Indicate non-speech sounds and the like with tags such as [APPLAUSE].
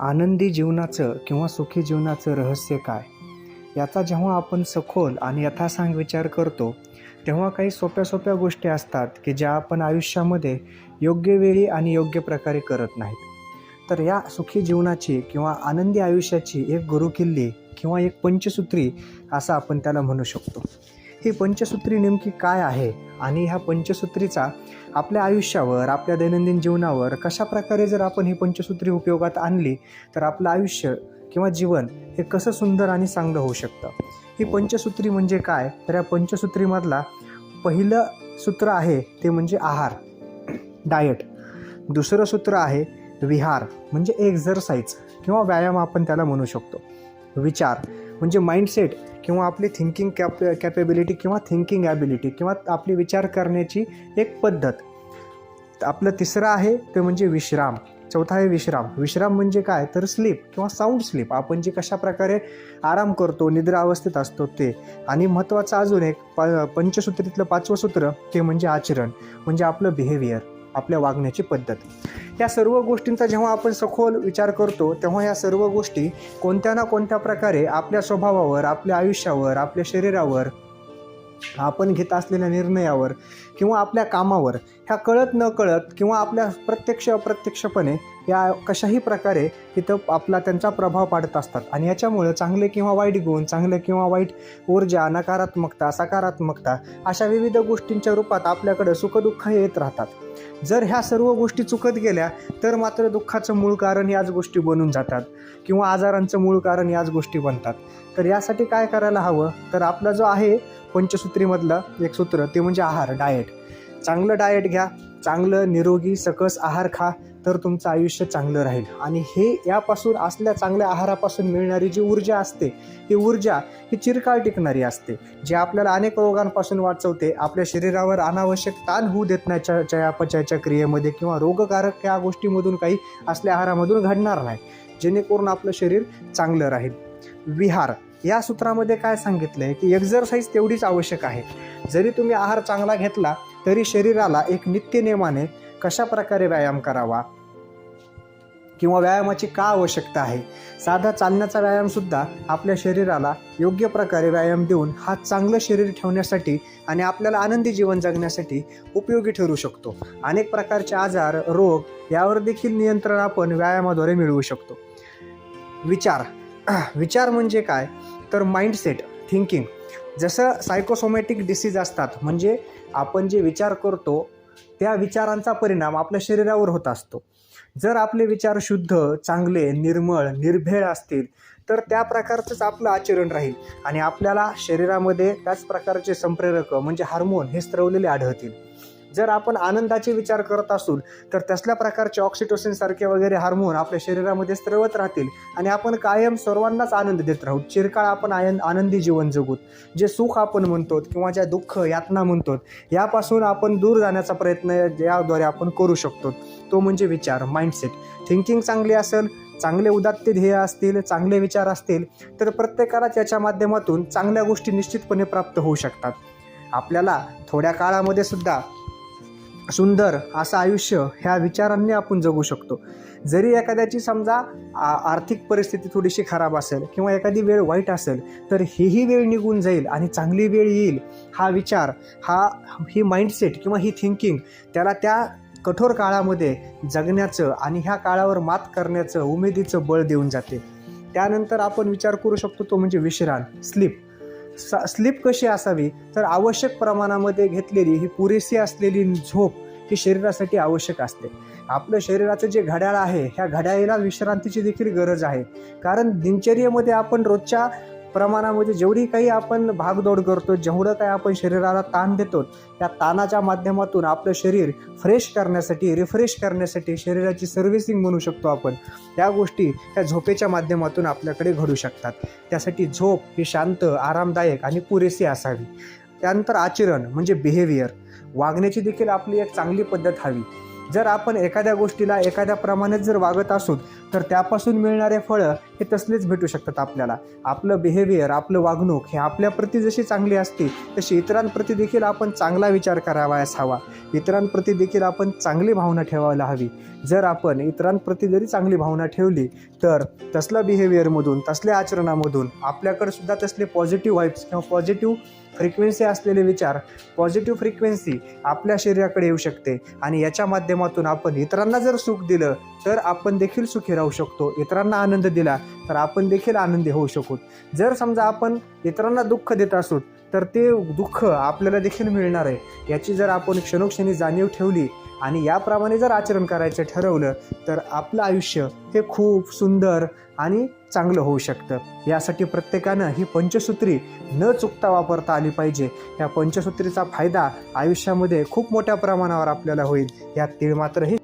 आनंदी जीवनाचं किंवा सुखी जीवनाचं रहस्य काय? याचा जेव्हा आपण सखोल आणि यथासांग विचार करतो तेव्हा काही सोप्या सोप्या गोष्टी असतात की ज्या आपण आयुष्यामध्ये योग्य वेळी आणि योग्य प्रकारे करत नाहीत. तर या सुखी जीवनाची किंवा आनंदी आयुष्याची एक गुरुकिल्ली किंवा एक पंचसूत्री असं आपण त्याला म्हणू शकतो. ती पंचसूत्री नेमकी काय आहे? आणि ह्या पंचसूत्रीचा आपल्या आयुष्यावर आपल्या दैनंदिन जीवनावर कशा प्रकारे जर आपण ही पंचसूत्री उपयोगात आणली तर आपलं आयुष्य किंवा जीवन हे कसं सुंदर आणि चांगलं होऊ शकतं? ही पंचसूत्री म्हणजे काय? तर या पंचसूत्रीमधला पहिलं सूत्र आहे ते म्हणजे आहार. डायट दुसरं सूत्र आहे विहार. म्हणजे एक्झरसाईज किंवा व्यायाम आपण त्याला म्हणू शकतो. विचार. म्हणजे माइंडसेट किंवा आपली थिंकिंग कॅप कॅपेबिलिटी किंवा थिंकिंग ॲबिलिटी किंवा आपली विचार करण्याची एक पद्धत. आपलं तिसरं आहे ते म्हणजे विश्राम. चौथा आहे विश्राम. विश्राम म्हणजे काय? तर स्लीप किंवा साऊंड स्लीप आपण जे कशा प्रकारे आराम करतो निद्रा अवस्थेत असतो ते. आणि महत्त्वाचं अजून एक प पंचसूत्रीतलं पाचवं सूत्र ते म्हणजे आचरण. म्हणजे आपलं बिहेवियर आपल्या वागण्याची पद्धत. या सर्व गोष्टींचा जेव्हा आपण सखोल विचार करतो तेव्हा या सर्व गोष्टी कोणत्या ना कोणत्या प्रकारे आपल्या स्वभावावर आपल्या आयुष्यावर आपल्या शरीरावर आपण घेत असलेल्या निर्णयावर किंवा आपल्या कामावर ह्या कळत न कळत किंवा आपल्या प्रत्यक्ष अप्रत्यक्षपणे या कशाही प्रकारे इथं आपला त्यांचा प्रभाव पाडत असतात. आणि याच्यामुळं चांगले किंवा वाईट गुण चांगले किंवा वाईट ऊर्जा नकारात्मकता सकारात्मकता अशा विविध गोष्टींच्या रूपात आपल्याकडं सुखदुःख येत राहतात. जर ह्या सर्व गोष्टी चुकत गेल्या तर मात्र दुःखाचं मूळ कारण याच गोष्टी बनून जातात किंवा आजारांचं मूळ कारण याच गोष्टी बनतात. तर यासाठी काय करायला हवं? तर आपला जो आहे पंचसूत्रीमधलं एक सूत्र ते म्हणजे आहार डाएट चांगलं डाएट घ्या चांगलं निरोगी सकस आहार खा तर तुमचं आयुष्य चांगलं राहील. आणि हे यापासून असल्या चांगल्या आहारापासून मिळणारी जी ऊर्जा असते ही ऊर्जा ही चिरकाळ टिकणारी असते. जी आपल्याला अनेक रोगांपासून वाचवते आपल्या शरीरावर अनावश्यक ताण होऊ देत नाही चयापचयाच्या क्रियेमध्ये किंवा रोगकारक या गोष्टीमधून काही असल्या आहारामधून घडणार नाही. जेणेकरून आपलं शरीर चांगलं राहील. विहार. या सूत्रामध्ये काय सांगितलं आहे की एक्झरसाईज तेवढीच आवश्यक आहे. जरी तुम्ही आहार चांगला घेतला तरी शरीराला एक नित्यनियमाने कशा प्रकारे व्यायाम करावा? किंवा व्यायामाची का आवश्यकता आहे? साधा चालण्याचा व्यायामसुद्धा आपल्या शरीराला योग्य प्रकारे व्यायाम देऊन हा चांगलं शरीर ठेवण्यासाठी आणि आपल्याला आनंदी जीवन जगण्यासाठी उपयोगी ठरू शकतो. अनेक प्रकारचे आजार रोग यावर देखील नियंत्रण आपण व्यायामाद्वारे मिळवू शकतो. विचार. [CLEARS THROAT] विचार म्हणजे काय? तर माइंडसेट थिंकिंग जसं सायकोसोमॅटिक डिसीज असतात म्हणजे आपण जे विचार करतो त्या विचारांचा परिणाम आपल्या शरीरावर होत असतो. जर आपले विचार शुद्ध चांगले निर्मळ निर्भेळ असतील तर त्या प्रकारचंच आपलं आचरण राहील. आणि आपल्याला शरीरामध्ये त्याच प्रकारचे संप्रेरक म्हणजे हार्मोन हे स्त्रवलेले आढळतील. जर आपण आनंदाचे विचार करत असू तर तसल्या प्रकारचे ऑक्सिटोसिन सारखे वगैरे हार्मोन आपल्या शरीरामध्ये स्त्रवत राहतील आणि आपण कायम सर्वांनाच आनंद देत राहू. चिरकाळ आपण आयन आनंदी जीवन जगूत. जे सुख आपण म्हणतो किंवा ज्या दुःख यातना म्हणतो यापासून आपण दूर जाण्याचा प्रयत्न याद्वारे आपण करू शकतो. तो म्हणजे विचार माइंडसेट थिंकिंग चांगली असेल चांगले उदात्त ध्येय असतील चांगले विचार असतील तर प्रत्येकालाच याच्या माध्यमातून चांगल्या गोष्टी निश्चितपणे प्राप्त होऊ शकतात. आपल्याला थोड्या काळामध्ये सुद्धा सुंदर असं आयुष्य ह्या विचारांनी आपण जगू शकतो. जरी एखाद्याची समजा आ आर्थिक परिस्थिती थोडीशी खराब असेल किंवा एखादी वेळ वाईट असेल तर हीही वेळ निघून जाईल आणि चांगली वेळ येईल हा विचार हा ही माइंडसेट किंवा ही थिंकिंग त्याला त्या कठोर काळामध्ये जगण्याचं आणि ह्या काळावर मात करण्याचं उमेदीचं बळ देऊन जाते. त्यानंतर आपण विचार करू शकतो तो म्हणजे विश्राम स्लीप स स्लीप कशी असावी? तर आवश्यक प्रमाणामध्ये घेतलेली ही पुरेशी असलेली झोप ही शरीरासाठी आवश्यक असते. आपलं शरीराचं जे घड्याळ आहे ह्या घड्याळीला विश्रांतीची देखील गरज आहे. कारण दिनचर्येमध्ये आपण रोजच्या प्रमाणामध्ये जेवढी काही आपण भागदौड करतो जेवढं काही आपण शरीराला ताण देतो त्या ताणाच्या माध्यमातून आपलं शरीर फ्रेश करण्यासाठी रिफ्रेश करण्यासाठी शरीराची सर्व्हिसिंग म्हणू शकतो आपण. त्या गोष्टी त्या झोपेच्या माध्यमातून आपल्याकडे घडू शकतात. त्यासाठी झोप ही शांत आरामदायक आणि पुरेशी असावी. त्यानंतर आचरण म्हणजे बिहेवियर वागण्याची देखील आपली एक चांगली पद्धत हवी. जर आपण एखाद्या गोष्टीला एखाद्या प्रमाणात जर वागत असू तर त्यापासून मिळणारे फळं हे तसलेच भेटू शकतात आपल्याला. आपलं बिहेवियर आपलं वागणूक हे आपल्याप्रती जशी चांगली असते तशी इतरांप्रती देखील आपण चांगला विचार करावायस हवा. इतरांप्रती देखील आपण चांगली भावना ठेवायला हवी. जर आपण इतरांप्रती जरी चांगली भावना ठेवली तर तसल्या बिहेवियरमधून तसल्या आचरणामधून आपल्याकडे सुद्धा तसले पॉझिटिव्ह वाईब्स किंवा पॉझिटिव्ह फ्रिक्वेन्सी असलेले विचार पॉझिटिव्ह फ्रिक्वेन्सी आपल्या शरीराकडे येऊ शकते. आणि याच्या माध्यमातून आपण इतरांना जर सुख दिलं तर आपण देखील सुखी राहू शकतो. इतरांना आनंद दिला तर आपण देखील आनंदी होऊ शकू. जर समजा आपण इतरांना दुःख देत असू तर ते दुःख आपल्याला देखील मिळणार आहे. याची जर आपण क्षणोक्षणी जाणीव ठेवली आणि याप्रमाणे जर आचरण करायचं ठरवलं तर आपलं आयुष्य हे खूप सुंदर आणि चांगलं होऊ शकतं. यासाठी प्रत्येकानं ही पंचसूत्री न चुकता वापरता आली पाहिजे. या पंचसूत्रीचा फायदा आयुष्यामध्ये खूप मोठ्या प्रमाणावर आपल्याला होईल. यात तीळ मात्रही